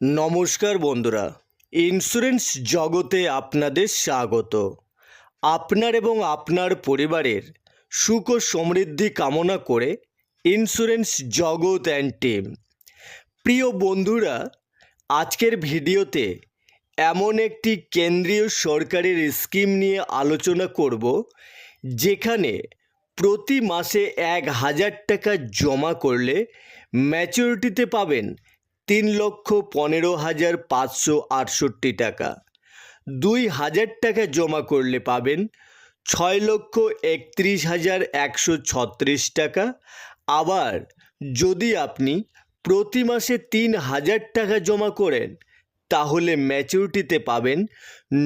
নমস্কার বন্ধুরা। ইন্স্যুরেন্স জগতে আপনাদের স্বাগত। আপনার এবং আপনার পরিবারের সুখ ও সমৃদ্ধি কামনা করে ইন্স্যুরেন্স জগৎ অ্যান্ড টিম প্রিয় বন্ধুরা, আজকের ভিডিওতে এমন একটি কেন্দ্রীয় সরকারের স্কিম নিয়ে আলোচনা করব, যেখানে প্রতি মাসে এক হাজার টাকা জমা করলে ম্যাচুরিটিতে পাবেন তিন লক্ষ পনেরো হাজার পাঁচশো আটষট্টি টাকা। দুই হাজার টাকা জমা করলে পাবেন ছয় লক্ষ একত্রিশ হাজার একশো ছত্রিশ টাকা। আবার যদি আপনি প্রতি মাসে তিন হাজার টাকা জমা করেন, তাহলে ম্যাচুরিটিতে পাবেন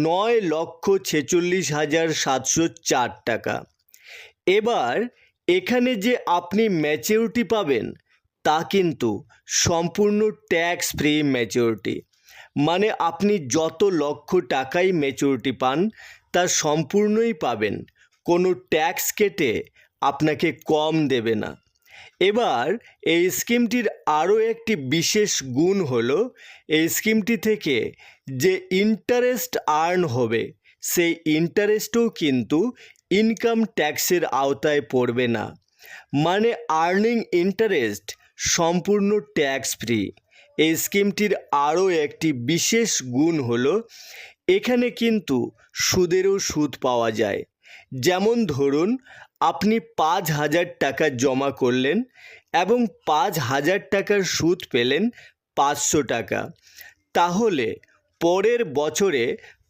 নয় লক্ষ ছেচল্লিশ হাজার সাতশো চার টাকা। এবার এখানে যে আপনি ম্যাচিউরিটি পাবেন তা কিন্তু সম্পূর্ণ ট্যাক্স ফ্রি ম্যাচিউরিটি মানে আপনি যত লক্ষ টাকাই ম্যাচিউরিটি পান, তা সম্পূর্ণই পাবেন। কোনো ট্যাক্স কেটে আপনাকে কম দেবে না। এবার এই স্কিমটির আরও একটি বিশেষ গুণ হলো, এই স্কিমটি থেকে যে ইন্টারেস্ট আর্ন হবে, সেই ইন্টারেস্টও কিন্তু ইনকাম ট্যাক্সের আওতায় পড়বে না। মানে আর্নিং ইন্টারেস্ট সম্পূর্ণ ট্যাক্স ফ্রি এই স্কিমটির আরও একটি বিশেষ গুণ হল, এখানে কিন্তু সুদেরও সুদ পাওয়া যায়। যেমন ধরুন, আপনি পাঁচ হাজার টাকা জমা করলেন এবং পাঁচ হাজার টাকার সুদ পেলেন পাঁচশো টাকা। তাহলে পরের বছরে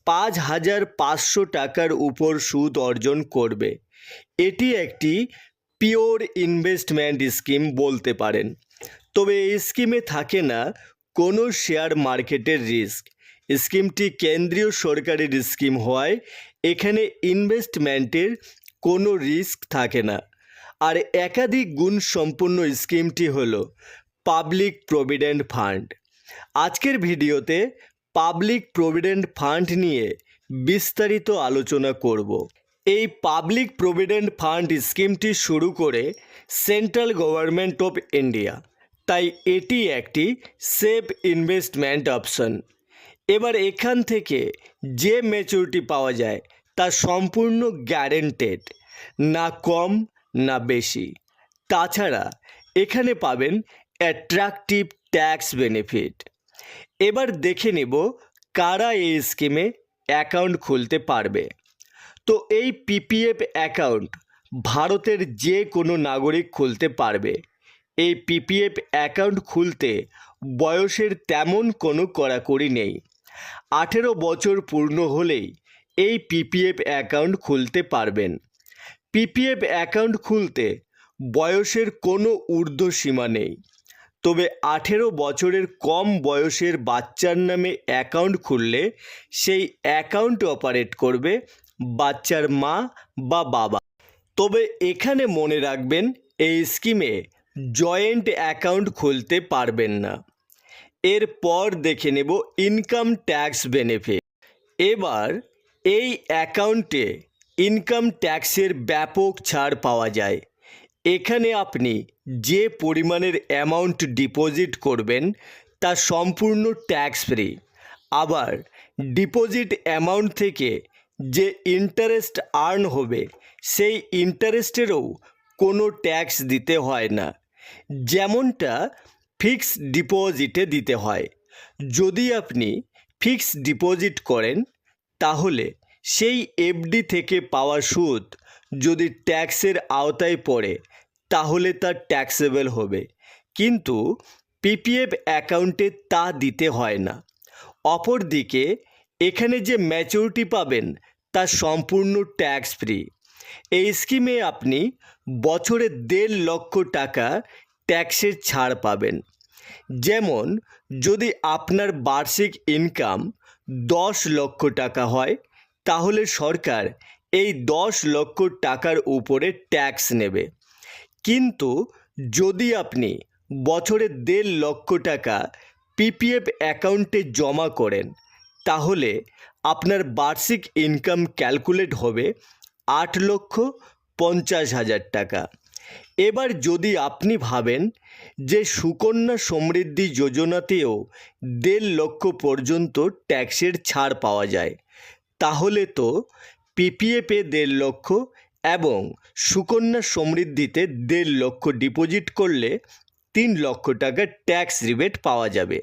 পাঁচ হাজার পাঁচশো টাকার উপর সুদ অর্জন করবে। এটি একটি পিওর ইনভেস্টমেন্ট স্কিম বলতে পারেন। তবে এই স্কিমে থাকে না কোনো শেয়ার মার্কেটের রিস্ক। স্কিমটি কেন্দ্রীয় সরকারের স্কিম হওয়ায় এখানে ইনভেস্টমেন্টের কোনো রিস্ক থাকে না। আর একাধিক গুণ সম্পন্ন স্কিমটি হল পাবলিক প্রভিডেন্ট ফান্ড। আজকের ভিডিওতে পাবলিক প্রভিডেন্ট ফান্ড নিয়ে বিস্তারিত আলোচনা করব। এই পাবলিক প্রভিডেন্ট ফান্ড স্কিমটি শুরু করে সেন্ট্রাল গভর্নমেন্ট অফ ইন্ডিয়া তাই এটি একটি সেফ ইনভেস্টমেন্ট অপশন এবার এখান থেকে যে ম্যাচুরিটি পাওয়া যায়, তা সম্পূর্ণ গ্যারেন্টেড না কম, না বেশি। তাছাড়া এখানে পাবেন অ্যাট্রাকটিভ ট্যাক্স বেনিফিট এবার দেখে নেব কারা এই স্কিমে অ্যাকাউন্ট খুলতে পারবে। তো এই পিপিএফ অ্যাকাউন্ট ভারতের যে কোনো নাগরিক খুলতে পারবে। এই পিপিএফ অ্যাকাউন্ট খুলতে বয়সের তেমন কোনো কড়াকড়ি নেই। আঠেরো বছর পূর্ণ হলেই এই পিপিএফ অ্যাকাউন্ট খুলতে পারবেন। পিপিএফ অ্যাকাউন্ট খুলতে বয়সের কোনো ঊর্ধ্ব সীমা নেই। তবে আঠেরো বছরের কম বয়সের বাচ্চার নামে অ্যাকাউন্ট খুললে সেই অ্যাকাউন্ট অপারেট করবে বাচ্চার মা বা বাবা। তবে এখানে মনে রাখবেন, এই স্কিমে জয়েন্ট অ্যাকাউন্ট খুলতে পারবেন না। এরপর দেখে নেব ইনকাম ট্যাক্স বেনিফিট। এবার এই অ্যাকাউন্টে ইনকাম ট্যাক্সের ব্যাপক ছাড় পাওয়া যায়। এখানে আপনি যে পরিমাণের অ্যামাউন্ট ডিপোজিট করবেন, তা সম্পূর্ণ ট্যাক্স ফ্রি। আবার ডিপোজিট অ্যামাউন্ট থেকে যে ইন্টারেস্ট আর্ন হবে, সেই ইন্টারেস্টেরও কোনো ট্যাক্স দিতে হয় না। যেমনটা ফিক্সড ডিপোজিটে দিতে হয়। যদি আপনি ফিক্সড ডিপোজিট করেন, তাহলে সেই এফডি থেকে পাওয়া সুদ যদি ট্যাক্সের আওতায় পড়ে, তাহলে তা ট্যাক্সেবল হবে। কিন্তু পিপিএফ অ্যাকাউন্টে তা দিতে হয় না। অপরদিকে, এখানে যে ম্যাচুরিটি পাবেন তা সম্পূর্ণ ট্যাক্স ফ্রি এই স্কিমে আপনি বছরে দেড় লক্ষ টাকা ট্যাক্সের ছাড় পাবেন। যেমন, যদি আপনার বার্ষিক ইনকাম দশ লক্ষ টাকা হয়, তাহলে সরকার এই দশ লক্ষ টাকার উপরে ট্যাক্স নেবে। কিন্তু যদি আপনি বছরে দেড় লক্ষ টাকা পিপিএফ অ্যাকাউন্টে জমা করেন, তাহলে আপনার বার্ষিক ইনকাম ক্যালকুলেট হবে আট লক্ষ পঞ্চাশ হাজার টাকা। এবার যদি আপনি ভাবেন যে সুকন্যা সমৃদ্ধি যোজনাতেও দেড় লক্ষ পর্যন্ত ট্যাক্সের ছাড় পাওয়া যায়, তাহলে তো পিপিএফে দেড় লক্ষ এবং সুকন্যা সমৃদ্ধিতে দেড় লক্ষ ডিপোজিট করলে তিন লক্ষ টাকা ট্যাক্স রিবেট পাওয়া যাবে।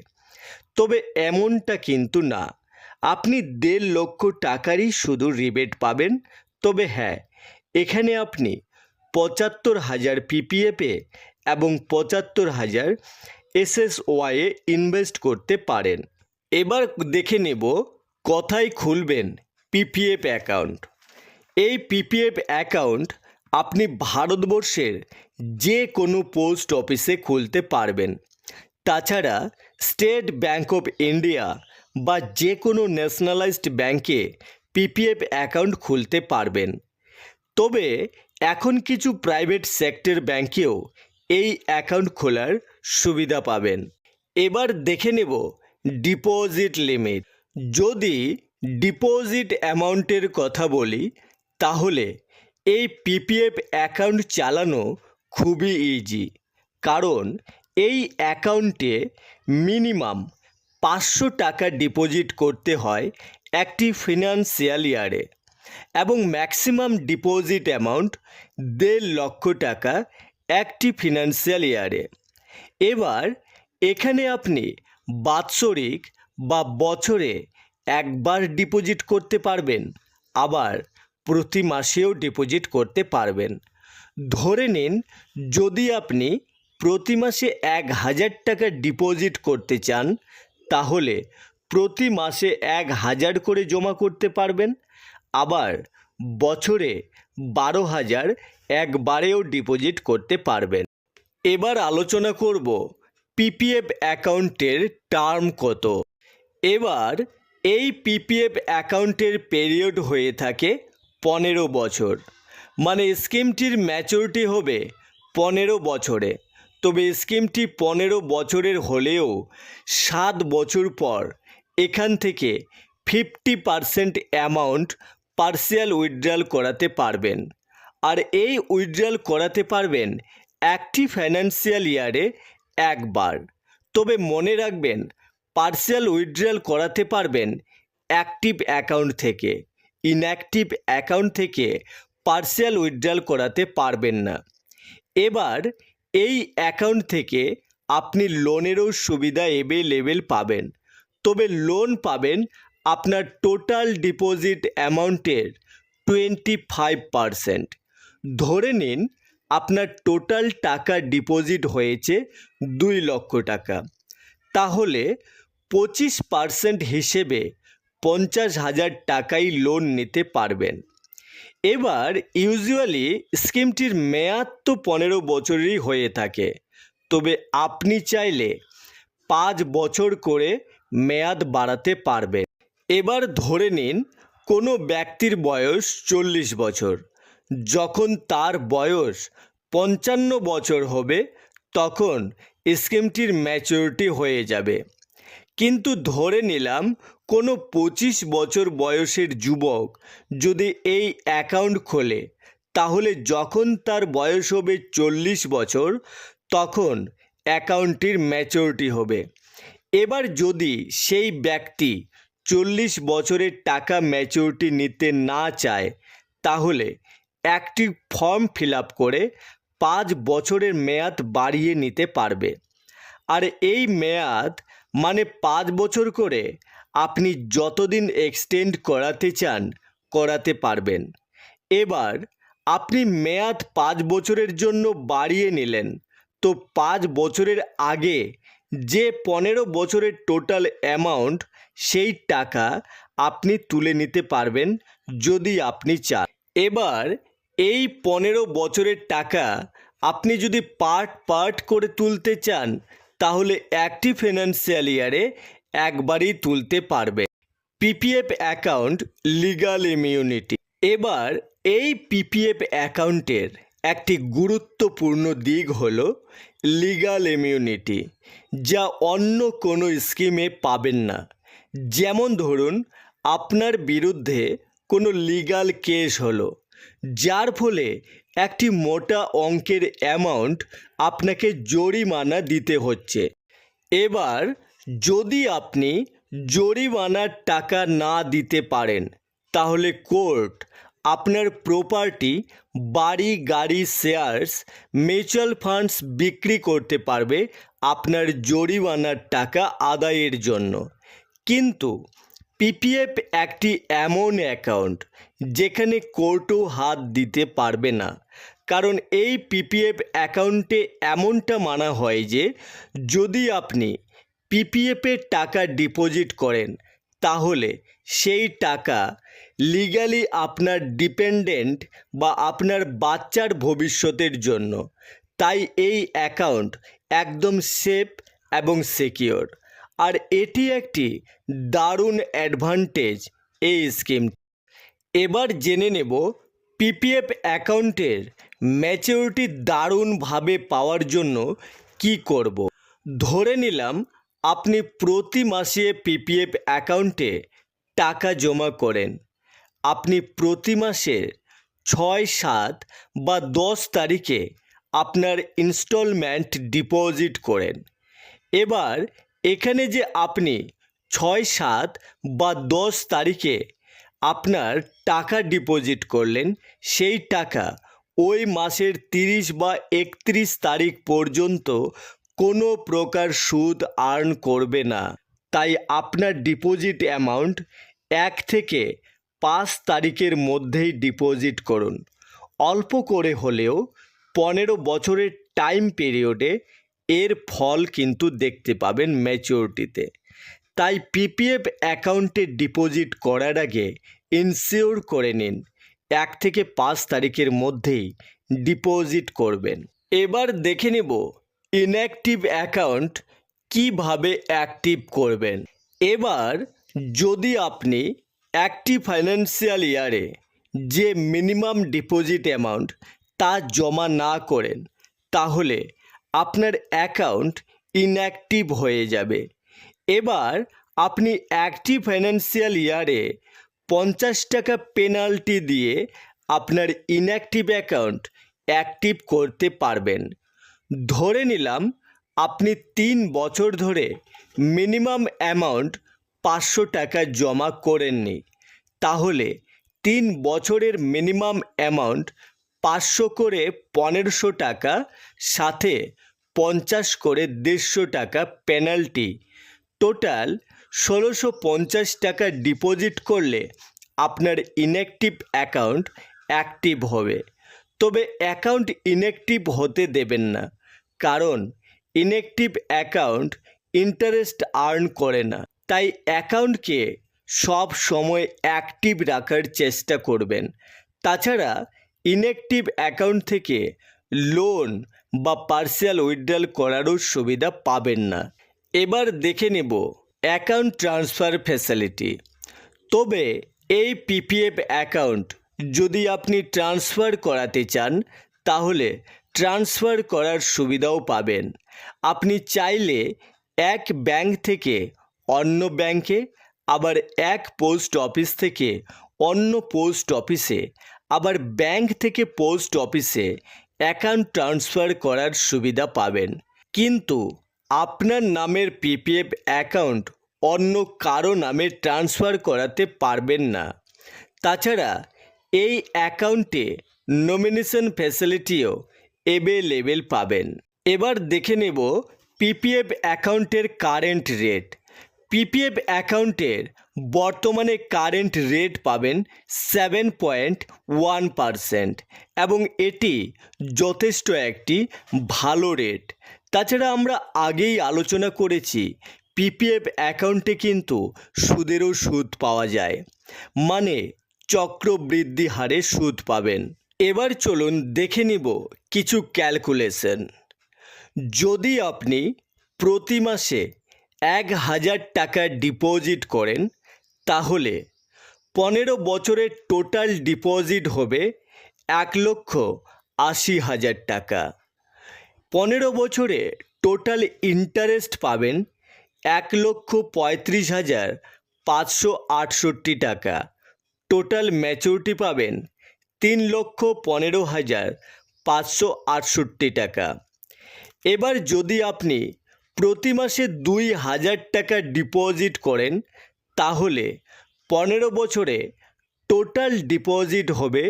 তবে এমনটা কিন্তু না। আপনি দেড় লক্ষ টাকারই শুধু রিবেট পাবেন। তবে হ্যাঁ এখানে আপনি পঁচাত্তর হাজার পিপিএফে এবং পঁচাত্তর হাজার এসএসওয়াইয়ে ইনভেস্ট করতে পারেন। এবার দেখে নেব কোথায় খুলবেন পিপিএফ অ্যাকাউন্ট। এই পিপিএফ অ্যাকাউন্ট আপনি ভারতবর্ষের যে কোনো পোস্ট অফিসে খুলতে পারবেন। তাছাড়া স্টেট ব্যাঙ্ক অফ ইন্ডিয়া বা যে কোনো ন্যাশনালাইজড ব্যাংকে পিপিএফ অ্যাকাউন্ট খুলতে পারবেন। তবে এখন কিছু প্রাইভেট সেক্টর ব্যাংকেও এই অ্যাকাউন্ট খোলার সুবিধা পাবেন। এবার দেখে নেব ডিপোজিট লিমিট যদি ডিপোজিট অ্যামাউন্টের কথা বলি, তাহলে এই পিপিএফ অ্যাকাউন্ট চালানো খুবই ইজি কারণ এই অ্যাকাউন্টে মিনিমাম পাঁচশো টাকা ডিপোজিট করতে হয় একটি ফিনান্সিয়াল ইয়ারে এবং ম্যাক্সিমাম ডিপোজিট অ্যামাউন্ট দেড় লক্ষ টাকা একটি ফিনান্সিয়াল ইয়ারে। এবার এখানে আপনি বাৎসরিক বা বছরে একবার ডিপোজিট করতে পারবেন, আবার প্রতি মাসেও ডিপোজিট করতে পারবেন। ধরে নিন, যদি আপনি প্রতি মাসে এক হাজার টাকা ডিপোজিট করতে চান তাহলে প্রতি মাসে এক হাজার করে জমা করতে পারবেন। আবার বছরে বারো হাজার একবারেও ডিপোজিট করতে পারবেন। এবার আলোচনা করব পিপিএফ অ্যাকাউন্টের টার্ম কত। এবার এই পিপিএফ অ্যাকাউন্টের পিরিয়ড হয়ে থাকে পনেরো বছর। মানে স্কিমটির ম্যাচুরিটি হবে পনেরো বছরে। তবে স্কিমটি পনেরো বছরের হলেও সাত বছর পর এখান থেকে fifty percent amount partial withdrawal করাতে পারবেন। আর এই উইথড্রয়াল করাতে পারবেন একটি ফাইন্যান্সিয়াল ইয়ারে একবার। তবে মনে রাখবেন, পার্সিয়াল উইথড্রয়াল করাতে পারবেন অ্যাক্টিভ অ্যাকাউন্ট থেকে। ইনঅ্যাক্টিভ অ্যাকাউন্ট থেকে পার্সিয়াল উইথড্রয়াল করাতে পারবেন না। এবার এই অ্যাকাউন্ট থেকে আপনি লোনেরও সুবিধা এভেলেবেল পাবেন। তবে লোন পাবেন আপনার টোটাল ডিপোজিট অ্যামাউন্টের টোয়েন্টি ফাইভ পারসেন্ট ধরে নিন, আপনার টোটাল টাকা ডিপোজিট হয়েছে দুই লক্ষ টাকা। তাহলে পঁচিশ পার্সেন্ট হিসেবে পঞ্চাশ হাজার টাকাই লোন নিতে পারবেন। এবার ইউজুয়ালি স্কিমটির মেয়াদ তো পনেরো বছরেরই হয়ে থাকে। তবে আপনি চাইলে পাঁচ বছর করে মেয়াদ বাড়াতে পারবেন। এবার ধরে নিন, কোনো ব্যক্তির বয়স চল্লিশ বছর। যখন তার বয়স পঞ্চান্ন বছর হবে, তখন স্কিমটির ম্যাচুরিটি হয়ে যাবে। কিন্তু ধরে নিলাম কোনো পঁচিশ বছর বয়সের যুবক যদি এই অ্যাকাউন্ট খোলে, তাহলে যখন তার বয়স হবে চল্লিশ বছর, তখন অ্যাকাউন্টটির ম্যাচুরিটি হবে। এবার যদি সেই ব্যক্তি চল্লিশ বছরের টাকা ম্যাচুরিটি নিতে না চায়, তাহলে একটি ফর্ম ফিল করে পাঁচ বছরের মেয়াদ বাড়িয়ে নিতে পারবে। আর এই মেয়াদ মানে পাঁচ বছর করে আপনি যতদিন এক্সটেন্ড করাতে চান, করাতে পারবেন। এবার আপনি মেয়াদ পাঁচ বছরের জন্য বাড়িয়ে নিলেন, তো পাঁচ বছরের আগে যে পনেরো বছরের টোটাল অ্যামাউন্ট সেই টাকা আপনি তুলে নিতে পারবেন যদি আপনি চান। এবার এই পনেরো বছরের টাকা আপনি যদি পার্ট পার্ট করে তুলতে চান তাহলে একটি ফিনান্সিয়াল ইয়ারে একবারই তুলতে পারবে। পিপিএফ অ্যাকাউন্ট লিগাল ইমিউনিটি এবার এই পিপিএফ অ্যাকাউন্টের একটি গুরুত্বপূর্ণ দিক হলো লিগাল ইমিউনিটি যা অন্য কোনো স্কিমে পাবেন না। যেমন ধরুন, আপনার বিরুদ্ধে কোনো লিগাল কেস হলো, যার ফলে একটি মোটা অঙ্কের অ্যামাউন্ট আপনাকে জরিমানা দিতে হচ্ছে। এবার যদি আপনি জরিমানার টাকা না দিতে পারেন, তাহলে কোর্ট আপনার প্রপার্টি বাড়ি, গাড়ি শেয়ার্স মিউচুয়াল ফান্ডস বিক্রি করতে পারবে আপনার জরিমানার টাকা আদায়ের জন্য। কিন্তু পিপিএফ একটি এমন অ্যাকাউন্ট যেখানে কোর্টও হাত দিতে পারবে না। কারণ এই পিপিএফ অ্যাকাউন্টে এমনটা মানা হয় যে, যদি আপনি পিপিএফের টাকা ডিপোজিট করেন, তাহলে সেই টাকা লিগালি আপনার ডিপেন্ডেন্ট বা আপনার বাচ্চার ভবিষ্যতের জন্য। তাই এই অ্যাকাউন্ট একদম সেফ এবং সিকিওর আর এটি একটি দারুণ অ্যাডভান্টেজ এই স্কিম এবার জেনে নেব পিপিএফ অ্যাকাউন্টের ম্যাচিউরিটি দারুণভাবে পাওয়ার জন্য কি করব। ধরে নিলাম আপনি প্রতি মাসে পিপিএফ অ্যাকাউন্টে টাকা জমা করেন। আপনি প্রতি মাসের ছয়, সাত বা দশ তারিখে আপনার ইনস্টলমেন্ট ডিপোজিট করেন। এবার এখানে যে আপনি ছয় সাত বা দশ তারিখে আপনার টাকা ডিপোজিট করলেন, সেই টাকা ওই মাসের তিরিশ বা একত্রিশ তারিখ পর্যন্ত কোনো প্রকার সুদ আর্ন করবে না। তাই আপনার ডিপোজিট অ্যামাউন্ট এক থেকে পাঁচ তারিখের মধ্যেই ডিপোজিট করুন। অল্প করে হলেও পনেরো বছরের টাইম পিরিয়ডে এর ফল কিন্তু দেখতে পাবেন ম্যাচিওরিটিতে তাই পিপিএফ অ্যাকাউন্টে ডিপোজিট করার আগে ইনসিওর করে নিন। এক থেকে পাঁচ তারিখের মধ্যেই ডিপোজিট করবেন। এবার দেখে নেব ইনঅ্যাক্টিভ অ্যাকাউন্ট কীভাবে অ্যাক্টিভ করবেন। এবার যদি আপনি একটি ফাইন্যান্সিয়াল ইয়ারে যে মিনিমাম ডিপোজিট অ্যামাউন্ট তা জমা না করেন, তাহলে আপনার অ্যাকাউন্ট ইনঅ্যাক্টিভ হয়ে যাবে। এবার আপনি একটি ফাইন্যান্সিয়াল ইয়ারে পঞ্চাশ টাকা পেনাল্টি দিয়ে আপনার ইনঅ্যাক্টিভ অ্যাকাউন্ট অ্যাক্টিভ করতে পারবেন। ধরে নিলাম আপনি তিন বছর ধরে মিনিমাম অ্যামাউন্ট পাঁচশো টাকা জমা করেননি। তাহলে তিন বছরের মিনিমাম অ্যামাউন্ট পাঁচশো করে পনেরোশো টাকা, সাথে পঞ্চাশ করে দেড়শো টাকা পেনাল্টি। টোটাল ষোলোশো পঞ্চাশ টাকা ডিপোজিট করলে আপনার ইনঅ্যাক্টিভ অ্যাকাউন্ট অ্যাক্টিভ হবে। তবে অ্যাকাউন্ট ইনঅ্যাক্টিভ হতে দেবেন না, কারণ ইনঅ্যাক্টিভ অ্যাকাউন্ট ইন্টারেস্ট আর্ন করে না। তাই অ্যাকাউন্টকে সব সময় অ্যাক্টিভ রাখার চেষ্টা করবেন। তাছাড়া ইনঅ্যাক্টিভ অ্যাকাউন্ট থেকে লোন বা পার্সিয়াল উইথড্রল করারও সুবিধা পাবেন না। এবার দেখে নেব অ্যাকাউন্ট ট্রান্সফার ফ্যাসিলিটি তবে এই পিপিএফ অ্যাকাউন্ট যদি আপনি ট্রান্সফার করাতে চান, তাহলে ট্রান্সফার করার সুবিধাও পাবেন। আপনি চাইলে এক ব্যাংক থেকে অন্য ব্যাংকে আবার এক পোস্ট অফিস থেকে অন্য পোস্ট অফিসে আবার ব্যাংক থেকে পোস্ট অফিসে অ্যাকাউন্ট ট্রান্সফার করার সুবিধা পাবেন। কিন্তু আপনার নামের পিপিএফ অ্যাকাউন্ট অন্য কারও নামে ট্রান্সফার করাতে পারবেন না। তাছাড়া এই অ্যাকাউন্টে নমিনেশন ফ্যাসিলিটিও এভেলেবেল পাবেন। এবার দেখে নেব পিপিএফ অ্যাকাউন্টের কারেন্ট রেট পিপিএফ অ্যাকাউন্টের বর্তমানে কারেন্ট রেট পাবেন সেভেন পয়েন্ট ওয়ান পারসেন্ট এবং এটি যথেষ্ট একটি ভালো রেট। তাছাড়া আমরা আগেই আলোচনা করেছি পিপিএফ অ্যাকাউন্টে কিন্তু সুদেরও সুদ পাওয়া যায় মানে চক্রবৃদ্ধি হারে সুদ পাবেন। এবার চলুন দেখে নিব কিছু ক্যালকুলেশন। যদি আপনি প্রতি মাসে এক হাজার টাকা ডিপোজিট করেন, তাহলে পনেরো বছরের টোটাল ডিপোজিট হবে এক লক্ষ আশি হাজার টাকা। পনেরো বছরে টোটাল ইন্টারেস্ট পাবেন এক লক্ষ পঁয়ত্রিশ হাজার পাঁচশো আটষট্টি টাকা। টোটাল ম্যাচুরিটি পাবেন তিন লক্ষ পনেরো হাজার পাঁচশো আটষট্টি টাকা। এবার যদি আপনি প্রতি মাসে দুই হাজার টাকা ডিপোজিট করেন, তাহলে পনেরো বছরে টোটাল ডিপোজিট হবে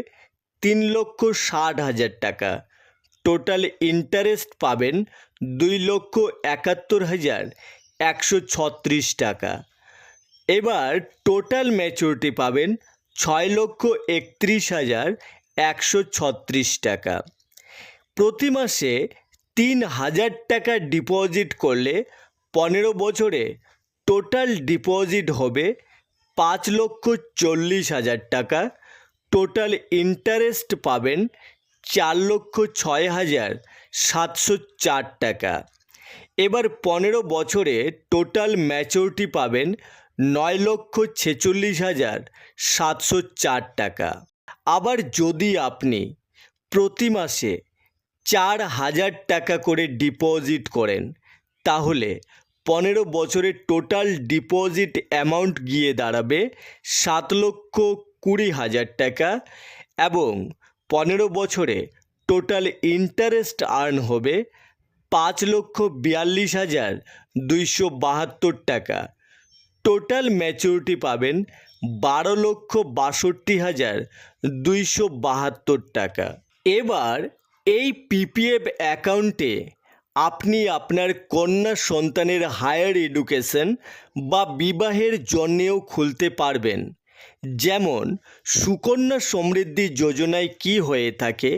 তিন লক্ষ ষাট হাজার টাকা। টোটাল ইন্টারেস্ট পাবেন দুই লক্ষ একাত্তর হাজার একশো ছত্রিশ টাকা। এবার টোটাল ম্যাচুরিটি পাবেন ছয় লক্ষ একত্রিশ হাজার একশো ছত্রিশ টাকা। প্রতি মাসে তিন হাজার টাকা ডিপোজিট করলে পনেরো বছরে টোটাল ডিপোজিট হবে পাঁচ লক্ষ চল্লিশ হাজার টাকা। টোটাল ইন্টারেস্ট পাবেন চার লক্ষ ছয় হাজার সাতশো চার টাকা। এবার পনেরো বছরে টোটাল ম্যাচুরিটি পাবেন নয় লক্ষ ছেচল্লিশ হাজার সাতশো চার টাকা। আবার যদি আপনি প্রতি মাসে চার হাজার টাকা করে ডিপোজিট করেন। তাহলে পনেরো বছরের টোটাল ডিপোজিট অ্যামাউন্ট গিয়ে দাঁড়াবে সাত লক্ষ কুড়ি হাজার টাকা এবং পনেরো বছরে টোটাল ইন্টারেস্ট আর্ন হবে পাঁচ লক্ষ বিয়াল্লিশ হাজার দুইশো বাহাত্তর টাকা। টোটাল ম্যাচুরিটি পাবেন বারো লক্ষ বাষট্টি হাজার দুইশো বাহাত্তর টাকা। এবার এই পিপিএফ অ্যাকাউন্টে আপনি আপনার কন্যা সন্তানের হায়ার এডুকেশন বা বিবাহের জন্যেও খুলতে পারবেন। যেমন, সুকন্যা সমৃদ্ধি যোজনায় কি হয়ে থাকে,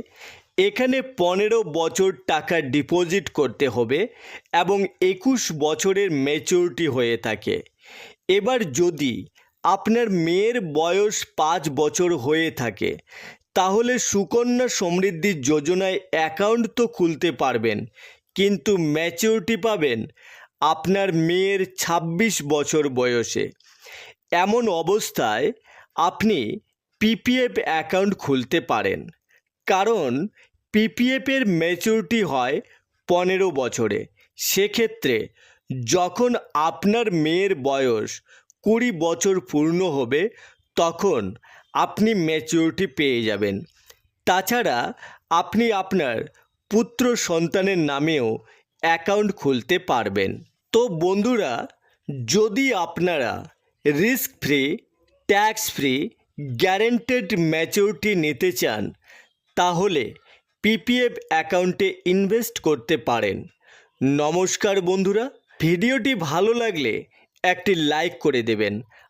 এখানে পনেরো বছর টাকা ডিপোজিট করতে হবে এবং একুশ বছরের ম্যাচুরিটি হয়ে থাকে। এবার যদি আপনার মেয়ের বয়স পাঁচ বছর হয়ে থাকে তাহলে সুকন্যা সমৃদ্ধি যোজনায় অ্যাকাউন্ট তো খুলতে পারবেন, কিন্তু ম্যাচিউরিটি পাবেন আপনার মেয়ের ২৬ বছর বয়সে। এমন অবস্থায় আপনি পিপিএফ অ্যাকাউন্ট খুলতে পারেন, কারণ পিপিএফের ম্যাচিউরিটি হয় পনেরো বছরে। সেক্ষেত্রে যখন আপনার মেয়ের বয়স কুড়ি বছর পূর্ণ হবে, তখন আপনি ম্যাচিউরিটি পেয়ে যাবেন। তাছাড়া আপনি আপনার পুত্র সন্তানের নামেও অ্যাকাউন্ট খুলতে পারবেন। তো বন্ধুরা, যদি আপনারা risk free tax free guaranteed maturity নিতে চান, তাহলে পিপিএফ অ্যাকাউন্টে ইনভেস্ট করতে পারেন। নমস্কার বন্ধুরা, ভিডিওটি ভালো লাগলে একটি লাইক করে দেবেন।